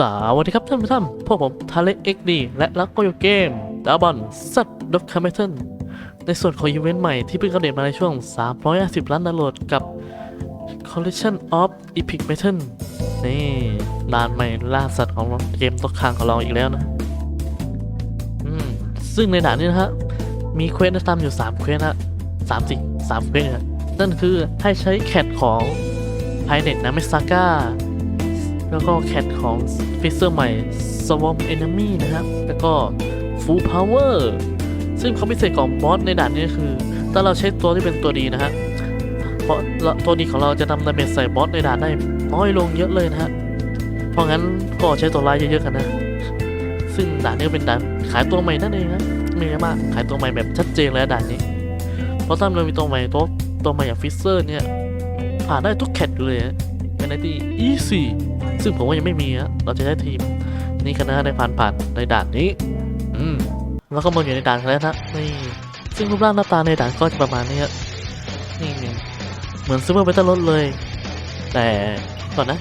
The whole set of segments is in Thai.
สวัสดีครับท่านผู้ชมพวกผมทาเล็กเอ็กดีและลักโกโยเกมดาบอนซัดด็อกคาเมทันในส่วนของอีเวนต์ใหม่ที่เพิ่งอัปเดตมาในช่วง 350 ล้านดาวน์โหลดกับ Collection of Epic Metal นี่ด่านใหม่ล่าสัตว์ของเกมตกค้างของเราอีกแล้วนะอืมซึ่งในด่านนี้นะฮะ มีเควสให้ทำอยู่ 3 เควสนะสามสิสามเควสนะนั่นคือให้ใช้แคทของไพเน็ตนะเมซาก้า แล้วก็แคทของฟิเซอร์ใหม่ Swarm Enemy นะครับ แล้วก็ Full Power ซึ่งความพิเศษของบอสในด่านนี้คือ ถ้าเราใช้ตัวที่เป็นตัวดีนะฮะเพราะตัวดีของเราจะทำดาเมจใส่บอสในด่านได้น้อยลงเยอะเลยนะฮะเพราะงั้นก็ใช้ตัวร้ายเยอะๆกันนะ ซึ่งด่านนี้เป็นด่านขายตัวใหม่นั่นเองนะม่เยอะมากขายตัวใหม่แบบชัดเจนเลยนะด่านนี้ เพราะถ้าเรามีตัวใหม่ตัวตัวใหม่อย่างฟิเซอร์เนี่ยผ่านได้ทุกแคทเลยนะเป็นอะไรที่ easy ซึ่งผมว่ายังไม่มีอะเราจะใช้ทีมนี่คณะได้ผ่านผ่านในด่านนี้ อืมแล้วก็มาอยู่ในด่านกันแล้วนะนี่ซึ่งรูปร่างหน้าตาในด่านก็จะประมาณนี้ครับนี่นี่เหมือนซูเปอร์เบต้ารถเลย แต่ก่อนนะ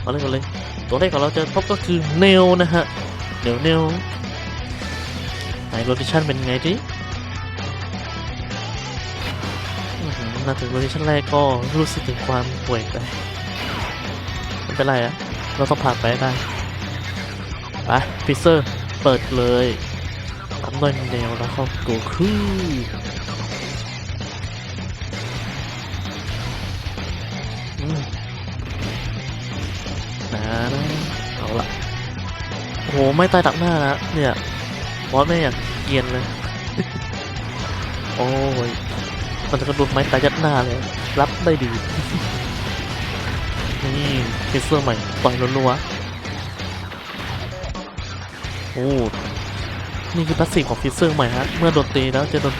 เอาเลยก่อนเลย ตัวแรกของเราจะพบก็คือเนลนะฮะเดี๋ยวเนลไหนโรดิชันเป็นไงดิมาถึงโรดิชันแรกก็รู้สึกถึงความป่วยแต่ไม่ เป็นไรอะเราต้องผ่านไปได้ไปฟิเซอร์ เปิดเลยตามด้วยแนวแล้วก็โกคูอืมนะนะเอาละโอ้โหไม่ตายดักหน้านะเนี่ยบอสไม่อยากเกียนเลย โอ้ย มันจะกระโดดไม้ตายยัดหน้าเลย รับได้ดี นี่ฟิเซอร์ใหม่ต่อยรัวๆโอ้นี่คือพาสซีฟของฟิเซอร์ใหม่ฮะ เมื่อโดนตีแล้วจะโดน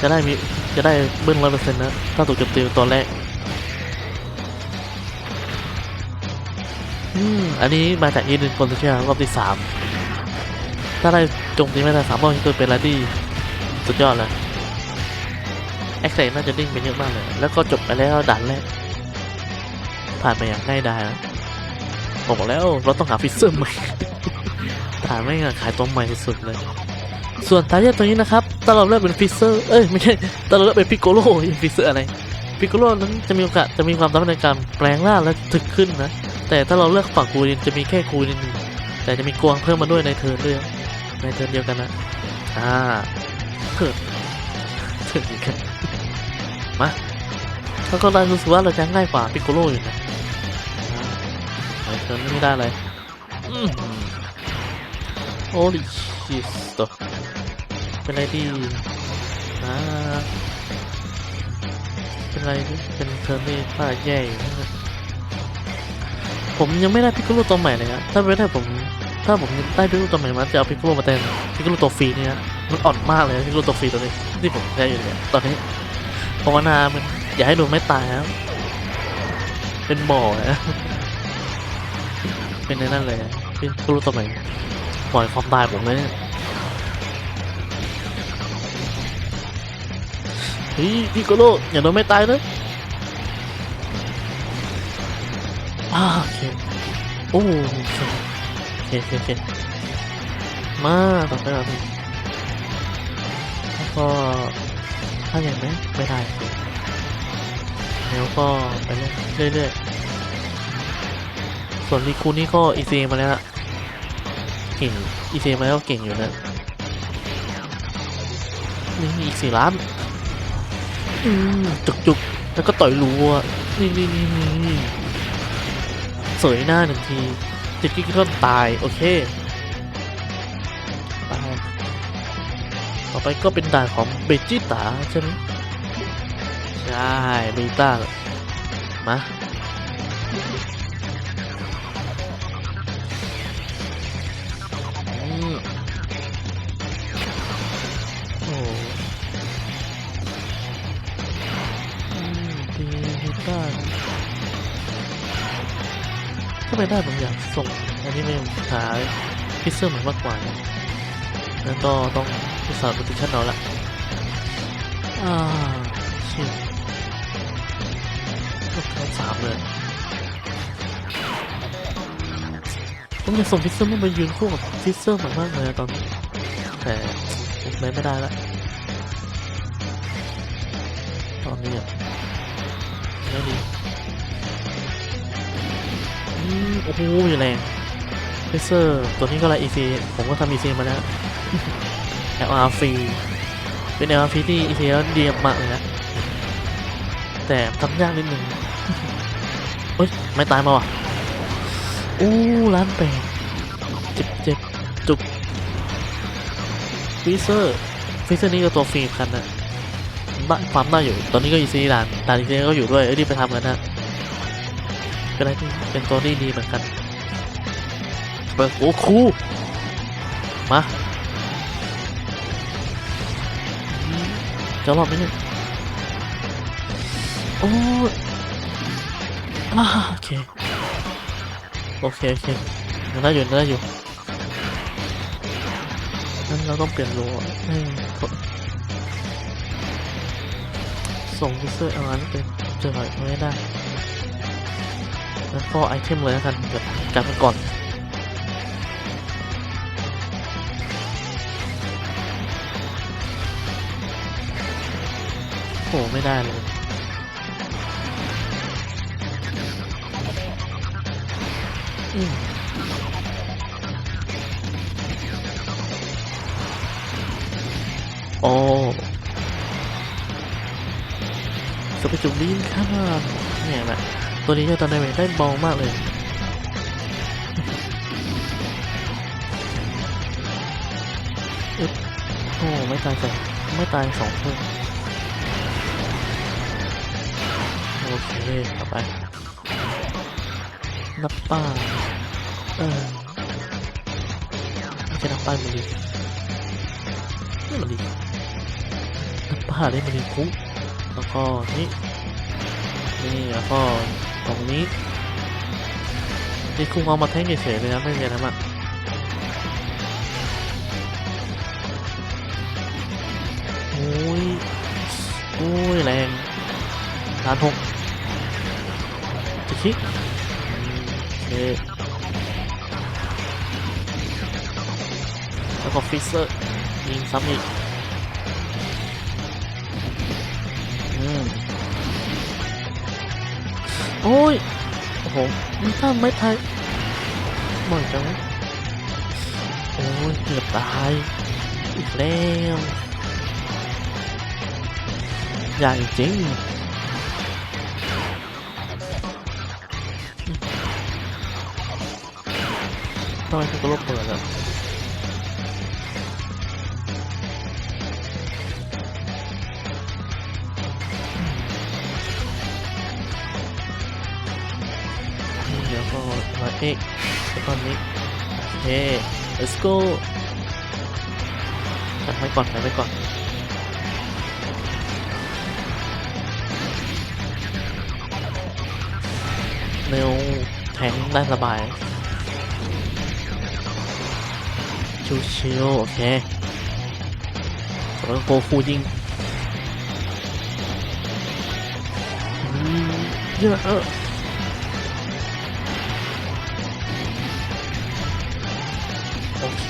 จะได้มีจะได้เบิ้ลร้อยเปอร์เซ็นต์นะ ถ้าถูกโจมตีตอนแรก อืม อันนี้มาจากยีนินคนที่รอบที่สามถ้าได้โจมตีไม่ได้สามรอบนี่คือเป็นอะไรที่สุดยอดเลยแอคเซนน่าจะดิ้งไปเยอะมากเลย แล้วก็จบไปแล้วด่านแรก ผ่านไปอย่างง่ายดายนะผมบอกแล้วเราต้องหาฟิเซอร์ใหม่ผ่านไม่งานขายตัวใหม่สุดเลย ส่วนทายาทตัวนี้นะครับถ้าเราเลือกเป็นฟิเซอร์เอ้ยไม่ใช่ถ้าเราเลือกเป็นพิโกโลฟิเซอร์อะไรพิโกโลนั้นจะมีโอกาสจะมีความสามารถในการแปลงร่างและถึกขึ้นนะแต่ถ้าเราเลือกฝั่งกูรินจะมีแค่กูรินหนึ่งแต่จะมีกวางเพิ่มมาด้วยในเทิร์นด้วยในเทิร์นเดียวกันนะอ่าเถิดเถิดอีกกันมาแล้วก็ได้รู้สึกว่าเราจะง่ายกว่าพิโกโลอยู่นะ อ่าในเทิร์นไม่ได้เลยอืมโอ้ลิชิสโตเป็นอะไรที่อ่าเป็นอะไรที่เป็นเทิร์นที่ถ้าแย่อยู่ผมยังไม่ได้พิกโกโลตัวใหม่เลยนะถ้าไม่ได้ผม ถ้าผมได้พิกโกโลตัวใหม่มาจะเอาพิกโกโลมาแทนพิกโกโลตัวฟรีเนี่ยมันอ่อนมากเลยพิกโกโลตัวฟรีตัวนี้ที่ผมใช้อยู่เนี่ยตอนนี้ภาวนามันอย่าให้โดนไม่ตายครับเป็นบ่อนะ เป็นในนั่นเลยพิกโกโลตัวใหม่ปล่อยความตายผมเลยเนี่ยเฮ้ยพิกโกโลอย่าโดนไม่ตายนะอาโอเคโอ้โอเคโอเคโอเคโอเคมาต่อไปครับแล้วก็ถ้าอย่างนี้ไม่ได้แล้วก็ไปเรื่อยเรื่อยๆ ส่วนรีคูนี่ก็อีซีมาแล้วเก่งอีซีมาแล้วเก่งอยู่นะนี่อีกสี่ล้านจุกจุกๆแล้วก็ต่อยรัวนี่นี่นี่นี่เสยหน้าหนึ่งทีจิตกิ๊กก็ตาย โอเคตายต่อไปก็เป็นด่านของเบจิตาใช่ไหมใช่เบจิต้ามา ดีเบต้าถ้าไปได้ผมอยากส่งอันนี้ไม่หาพิซเซอร์เหมือนมากกว่านะแล้วก็ต้องพิสานโพซิชั่นเอาละอ่าชิบลูกค้าสามเลยผมอยากส่งฟิสเซอร์มันไปยืนคู่กับฟิสเซอร์มากๆเลยตอนนี้แต่ไม่ไม่ได้ละตอนนี้อะ ไม่ดีอืมโอ้โหอยู่แรงฟิเซอร์ตัวนี้ก็ละ EC ผมก็ทำ EC มาแล้ว LR ฟรีเป็น LR ฟรีที่ EC แล้วดีมากเลยนะแต่ทำยากนิดนึงเฮ้ย ไม่ตายมาว่ะอู้ร้านแปดเจ็บเจ็บจุกฟิเซอร์ฟิเซอร์นี่ก็ตัวฟรีคันนะ ความได้อยู่ ตอนนี้ก็อีซีดานด่านอีซีก็อยู่ด้วย เอ้ยรีบไปทำกันนะเป็ไรที่เป็นตัวที่ดีเหมือนกันเปิดโอ้ครูมาจะรอดไหมเนี่ยโอ้อาโอเค โอเค โอเคยังได้อยู่ยังได้อยู่งั้นเราต้องเปลี่ยนโลให้ ส่งพิเซอร์เอาอันเป็นเจอหน่อยไม่ได้แล้วก็ไอเทมเลยแล้วกันเดี๋ยวกลับมาก่อนโอ้ไม่ได้เลยอืมโอ้ สเปจุมลีนค่ะเนี่ยแหละตัวนี้จะตอนในเวทได้เบามากเลยอึ๊บโอ้ไม่ตายสองไม่ตายสองเพิ่มโอเคต่อไปนับป้าเออไม่ใช่นับป้ามันดีนี่มันดีนับป้าได้มันดีคุ้ม แล้วก็นี่นี่แล้วก็ตรงนี้นี่คุ้งเอามาแท่งเฉยๆเลยนะไม่มีอะไรมากโอ้ยโอ้ยแรงล้านหกจะคิดโอเคแล้วก็ฟิสเซอร์ยิงซ้ำอีก โอ้ย โอ้โหไม่ท่าไม่ทายบ่อยจังวะโอ้ย เกือบตาย อีกแล้วใหญ่จริงทำไมถึงก็ลบเปิดอะ เดี๋ยวก็มาเอกแล้วก็นี้โอเค let's go จัดไว้ก่อนจัดไว้ก่อนเร็วแทงได้สบาย ชิวๆโอเคแล้วโกฟูยิงเยอะ โอเค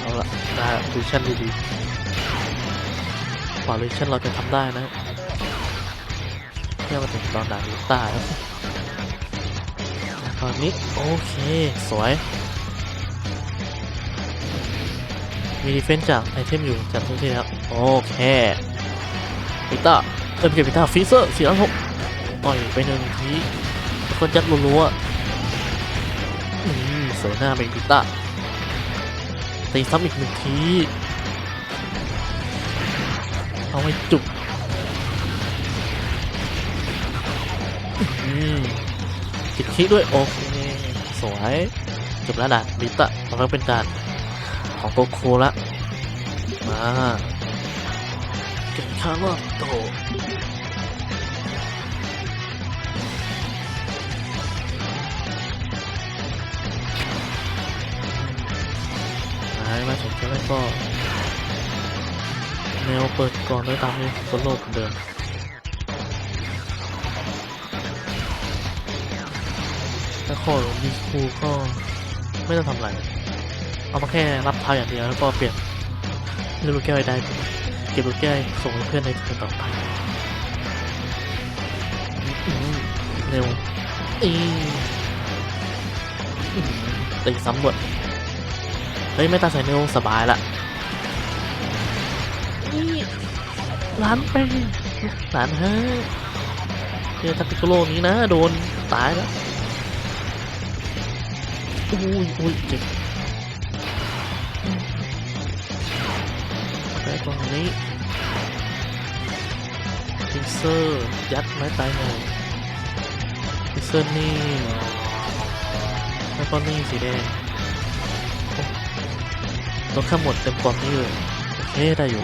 เอาละได้ดูชั่นดีๆกว่าเลยชั่นเราจะทำได้นะแค่มาถึงตอนด่านลูกตาแล้วตอนนี้โอเค สวย มีดีเฟนส์จากไอเทมอยู่จากทุกที่ครับโอเคพิต้าเติมเก็บพิต้าฟีเซอร์สี่ล้านหกต่อยไปหนึ่งทีแล้วก็ยัดรัวๆ สวยหน้าเป็นพิต้าตีซ้ำอีกหนึ่งที เอาให้จุกอืมติดคิดด้วยโอเคสวยจบแล้วด่านบิตะต่อไปเป็นด่านของโกโคละมาเก่งข้างว่าโต หายมาถึงแล้วก็แนวเปิดก่อนด้วยตามนี้บนโลกเหมือนเดิมแล้วโคดีคูก็ไม่ต้องทำอะไร เอามาแค่รับเท้าอย่างเดียวแล้วก็เปลี่ยนเลือกลูกแก้วให้ได้ เก็บลูกแก้วส่งเพื่อนในเทิร์นต่อไปเร็วอีตีสำรวจ เฮ้ย ไม่ตาใส่เร็วสบายละ นี่ร้านไปร้านฮะเจอทักติโกโลนี้นะ โดน ตายแล้วอุ้ยอุ้ยเจ็บไปตรงนี้พิเซอร์ยัดไม้ตายหน่อยพิเซอร์นี่แล้วก็นี่สีแดงโอ้ ลดข้าหมดเต็มความนี่เลยเฮ้ได้อยู่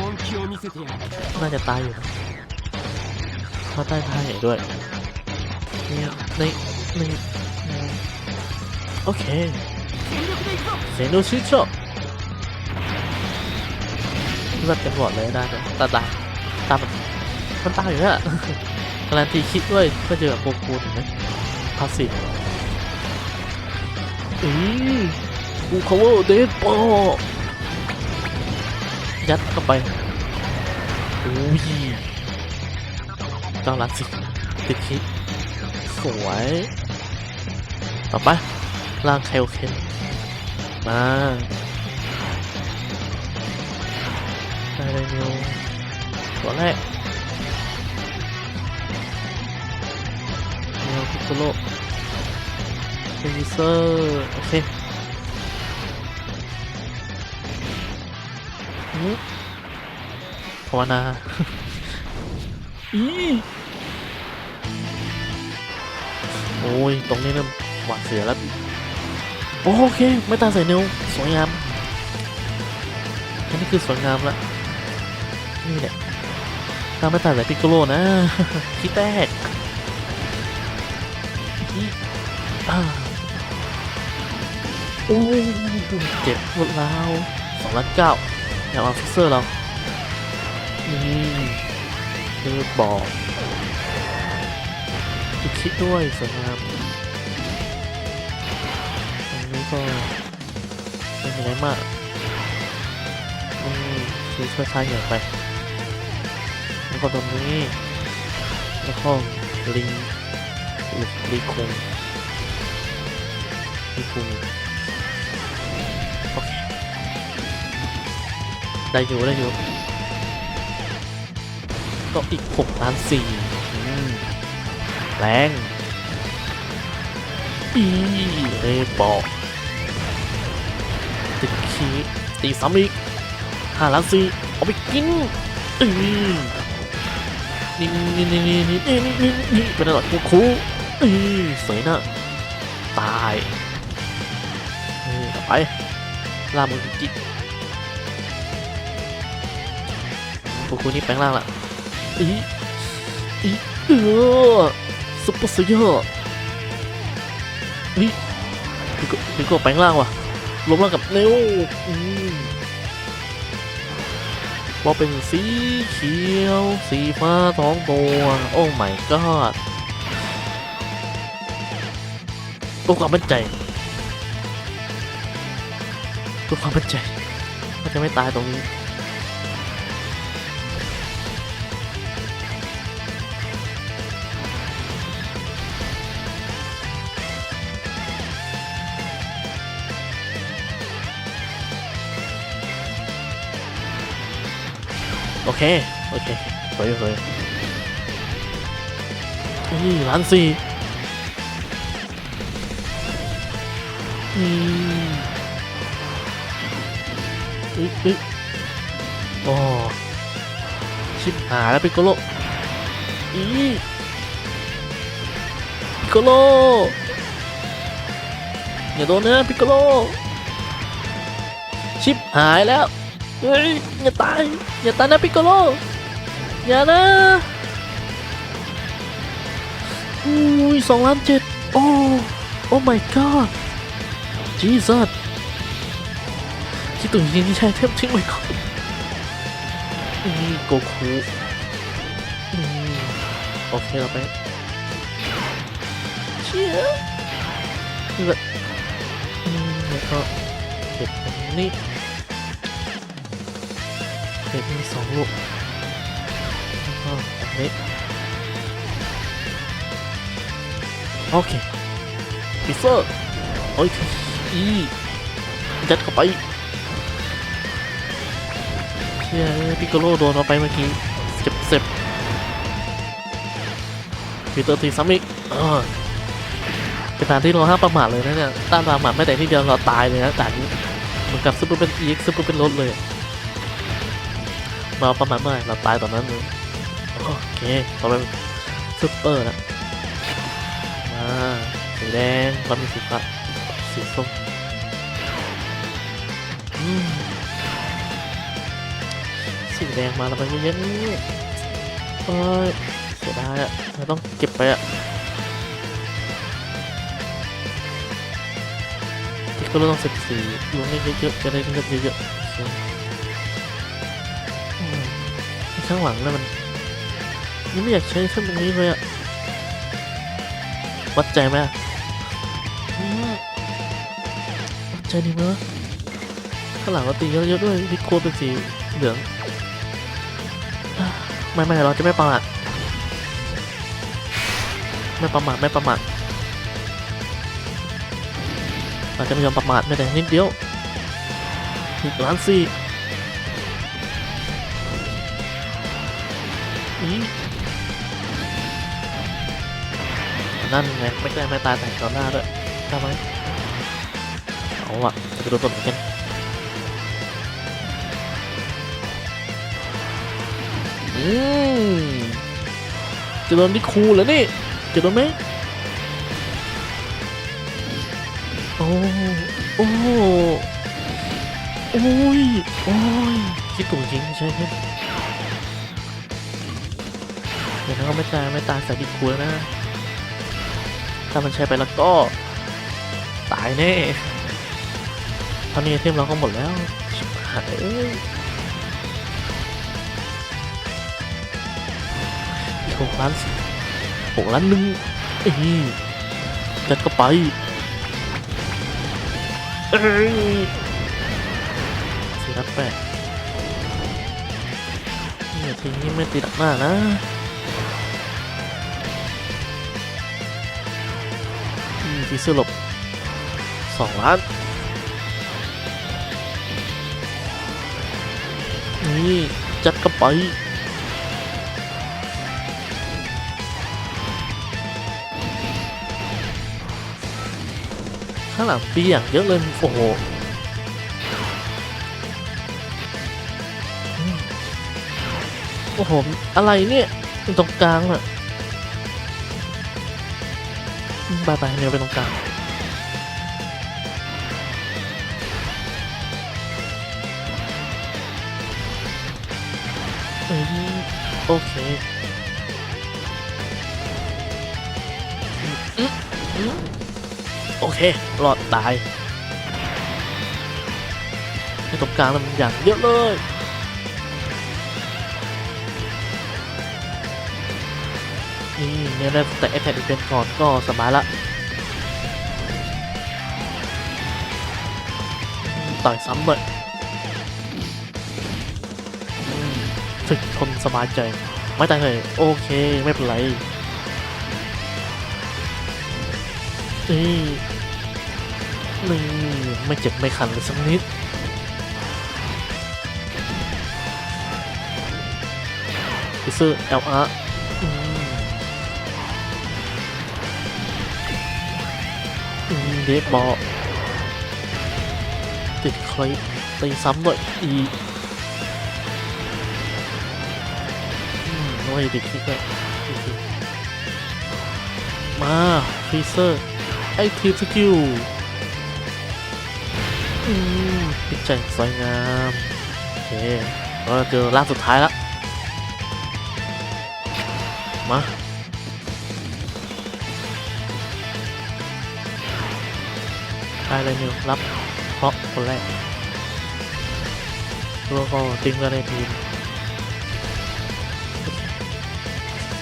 น่าจะตายอยู่เขาใต้ท้ายด้วยเนี่ยในในโอเคเซนูชิโชเลือดเต็มหลอดเลยได้เลยตาตาตามันตายอยู่แล้วการันตีคิดด้วยก็เจอโกคูนนะพาสิอืออูขาโวเดนปอ ยัดเข้าไปอุ้ยเจ้าลัดสิติดคิดสวย ต่อไปล่างไคโอเคนมาได้เลยนิวตัวแรกนิวพิโกโลเฟนิเซอร์ โอเค ภาวนาอีโอ้ย ตรงนี้เริ่มหวาดเสียแล้ว โอเค ไม่ตาใส่นิ้วสวยงามอันนี้คือสวยงามละนี่แหละตาไม่ตาใส่พิกโกโลนะคิดแตกโอ้ยเจ็บปวดร้วสองล้านเก้า อย่างออฟฟิเซอร์เรานี่คือบอกอีกคิดด้วยสวยงามอันนี้ก็ไม่มีอะไรมากอืมคือช่วยค่ายเหยื่อไป แล้วก็ตรงนี้ แล้วก็ลิงหรือลีคุงลีคุง ได้อยู่ได้อยู่ก็อีก6ล้านสี่อืมแรงอีเลยบอกติดขี้ตีซ้ำอีกห้าล้านสี่เอาไปกินอือนี่นี่นี่นี่นี่นี่นี่นี่เป็นอะไรกูคูอือสวยนะตายนี่ต่อไปล่ามือกิ๊ กกูคูนี่แปลงร่างละอีอีเออซุปเปอร์สยอร์นี่นี่ก็นี่ก็แปลงร่างว่ะรวมร่างกับเนวอืมว่าเป็นสีเขียว สีฟ้าท้องตัว โอ้ my god ตัวความมั่นใจตัวความมั่นใจว่าจะไม่ตายตรงนี้ โอเค โอเคสวยสวยนี่ล้านสี่อืมอึ๊กอึ๊โอ้ชิบหายแล้วปิโกโลอีปิโกโลอย่าโดนนะปิโกโลชิบหายแล้ว เฮ้ยอย่าตายอย่าตายนะปิกโกโลอย่านะอุ้ยสองล้านเจ็ดโอ้โอ้ my god จีซัสคิดตัวยิงใช้เทพทิ้งไว้ก่อนนี่โกคูอืมโอเคเราไปเชี่ยแล้วอืมแล้วก็เก็บตรงนี้ เก็บมีสองลูกแล้วก็ตรงนี้โอเคปิเซอร์โอ้ยอียัดเข้าไปเชี่ยพิกโกโลโดนเอาไปเมื่อกี้เจ็บเจ็บปีเตอร์ตีซ้ำอีกเออเป็นการที่เราห้ามประมาทเลยนะเนี่ยต้านประมาทไม่แต่ที่เดียวเราตายเลยนะแต่นี้เหมือนกับซุปเปอร์เป็นอีกซุปเปอร์เป็นรถเลย เราประมาทเมื่อไหร่เราตายตอนนั้นเลยโอเคต่อไปเป็นซุปเปอร์นะมาสีแดงเรามีสีฟ้าสีส้มสีแดงมาแล้วมันเยอะๆนี่เอ้ยเสียดายอะเราต้องเก็บไปอะที่ก็ต้องเสร็จสีลงให้เยอะๆจะได้เลือดเยอะๆ ข้างหลังนั่นมันยังไม่อยากใช้เส้นตรงนี้เลยอะวัดใจไหมวัดใจดีมั้ยข้างหลังเราตีเยอะๆด้วยที่โคตรเป็นสีเหลืองไม่ไม่เราจะไม่ประมาทไม่ประมาทไม่ประมาทเราจะไม่ยอมประมาทไม่แต่นิดเดียวอีกล้านสี่ นั่นไงไม่ได้ไม่ตายแต่ต่อนหน้าด้วยได้ไหมเอาอะจะไปดูตัวเหมือนกันอืมจะโดนที่ครูแล้วนี่จะโดนไหมโอ้โอ้โอ้ยโอ้ยคิดถูกจริงใช่ไหม เดี๋ยวนะก็ไม่ตาไม่ตาใส่ดิคูแล้วนะ ถ้ามันใช้ไปแล้วก็ ตายแน่ตอนนี้เทมเราก็หมดแล้ว ชิบหายเอ้ยหกล้านหกล้านหนึ่งเอ้ยจัดก็ไปเอ้ยสี่ล้านแปดเนี่ยทีนี้ไม่ติดหน้านะ ทีสลบสองล้าน นี่ จัดก็ไปข้างหลังปีอย่างเยอะเลย โอ้โหโอ้โห อะไรเนี่ย ตรงกลางอะ อืมไปไปเนียวไปตรงกลางเอ้ยโอเคอออโอเครอดตายในตรงกลางมันอย่างเยอะเลย เนี่ยได้แต่ a t อ a c อีเป็นก่อนก็สบายละต่อยซ้ำเลยอืมฝึกทนสบายใจ ไม่ตายเลยโอเค ไม่เป็นไรนี่นี่ไม่เจ็บไม่คันเลยสักนิดพิซซ่า LR เดฟบอลติดคลิปตีซ้ำหน่อยอีอืมโอ้ยติดคลิปเลยมาฟิเซอร์ไอทีสกิลอืมปิดใจสวยงาม โอเคเราเจอร่าสุดท้ายแล้ว มา ได้เลยนิวรับเพราะคนแรกแล้วก็ติ้งก็ได้ทีมโอเค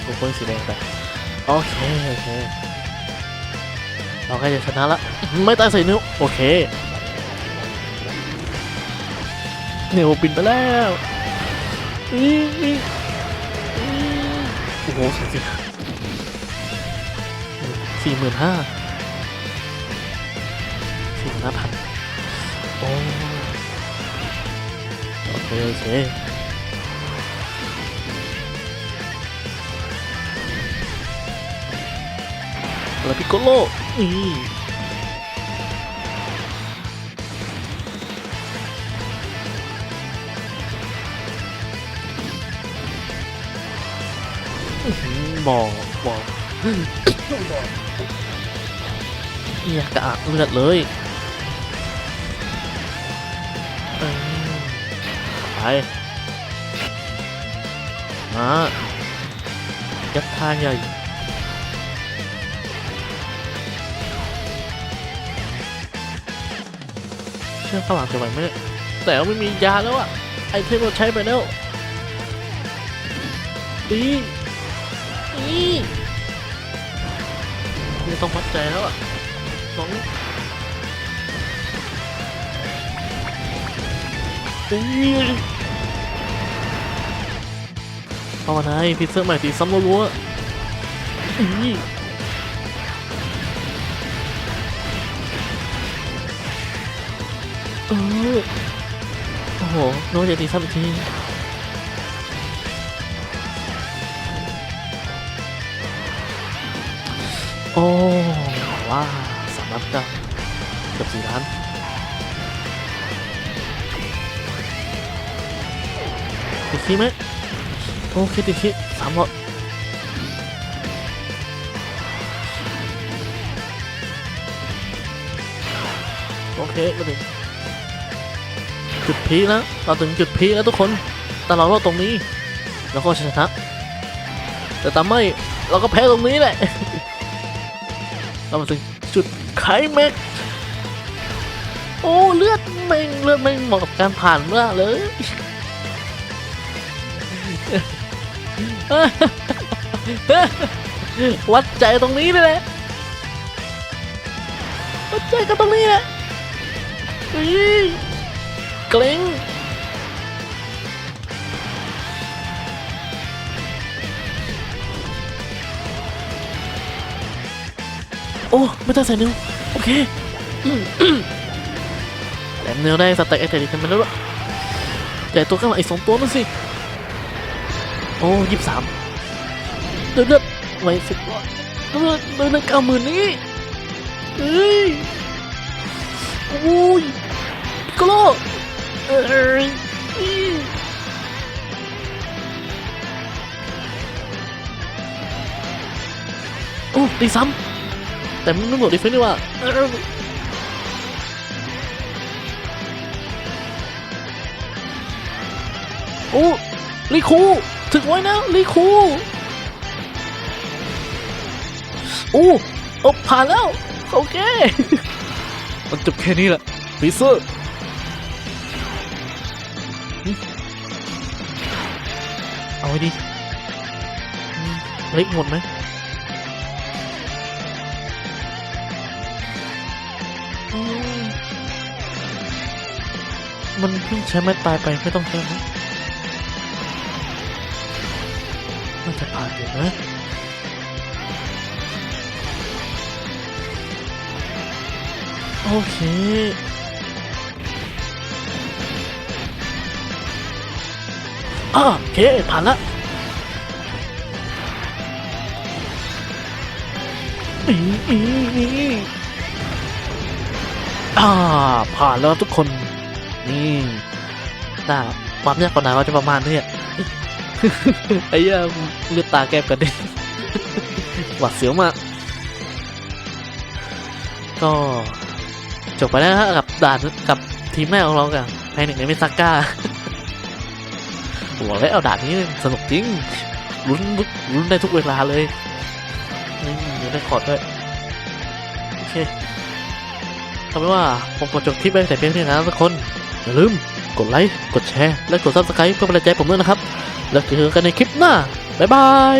กูโค้ยสีแดงไป โอเค โอเค เราใกล้จะชนะละ ไม่ตายใส่นิวโอเคนิ้วปินไปแล้วอีอีอีโอ้โหสสิสี่หมื่นห้า ห้าพันโอ้โอเคโอเคแล้วพิโกโลอื้อหือบอกบอกอยากกะเลือดเลย มายัดทางใหญ่เชื่อข้างหลังจะไหวไหมเนี่ยแต่ไม่มียาแล้วอะไอเทมเราใช้ไปแล้วดีนี่ไม่ต้องมัดใจแล้วอะน้องเอ้ เอามาไหนพิเซซ่าใหม่ตีซ้ำรัวๆอีเออโอ้โหน้องจะตีซ้ำอีกทีโอ้ว้าสามล้านเก้าเกือบสี่ล้านติดคีย์ไหม โอเคติดคีย์สามร้อยโอเคมาถึงจุดพีแล้วเราถึงจุดพีแล้วทุกคน แต่เรารอดตรงนี้ แล้วก็ชนะแต่ตามไม่เราก็แพ้ตรงนี้แหละ เรามาถึงจุดไคลแม็กโอ้ เลือดแม่งเลือดแม่งเหมาะกับการผ่านมากเลย วัดใจตรงนี้เลยแหละวัดใจกันตรงนี้แหละเกร็งโอ้ ไม่ต้องใส่เนิ้วโอเคแหลมเนื้อได้สแต็กไอเทดิกันไปแล้วด้วยแต่ตัวข้างหลังอีกสองตัวนั่นสิ อ้ยี่สิบสามเดือดไว้สิบร้อยเดือดเดือดเก้าหมื่นนี้เฮ้ยโอ้ยกโลเอ้ยอีโอ้ตีซ้ำแต่มันไม่หมดดีเฟนต์นี่ว่าเออโอ้ลีคู ถึงไว้นะลีคูโอ้อ้ผ่านแล้ว โอเค มันจบแค่นี้แหละฟีเซอร์เอาไว้ดิเล็กหมดไหมมันเพิ่งใช้ไม้ตายไปไม่ต้องใช้นะน่าจะผ่านอยู่นะโอเคอ่าโอเค ผ่านละอีอีอีอ่า ผ่านแล้วทุกคน นี่น่าความยากกว่านั้นก็จะประมาณนี้ ไอ้เหี้ยเลือดตาแก้มกันดิหวัดเสียวมาก ก็จบไปแล้วกับด่านกับทีมแรกของเรากับไฮหนึ่งในมิซาก้าหัวแล้วด่านนี้สนุกจริงลุ้นลุ้นได้ทุกเวลาเลยนี่มีได้คอร์ดด้วยโอเคเอาเป็นว่าผมกดจบคลิปไปแต่เพียงเท่านี้นทุกคน อย่าลืมกดไลค์ กดแชร์ และกดซับสไครป์เพื่อเป็นกำลังใจผมด้วยนะครับ แล้วเจอกันในคลิปหน้า บ๊ายบาย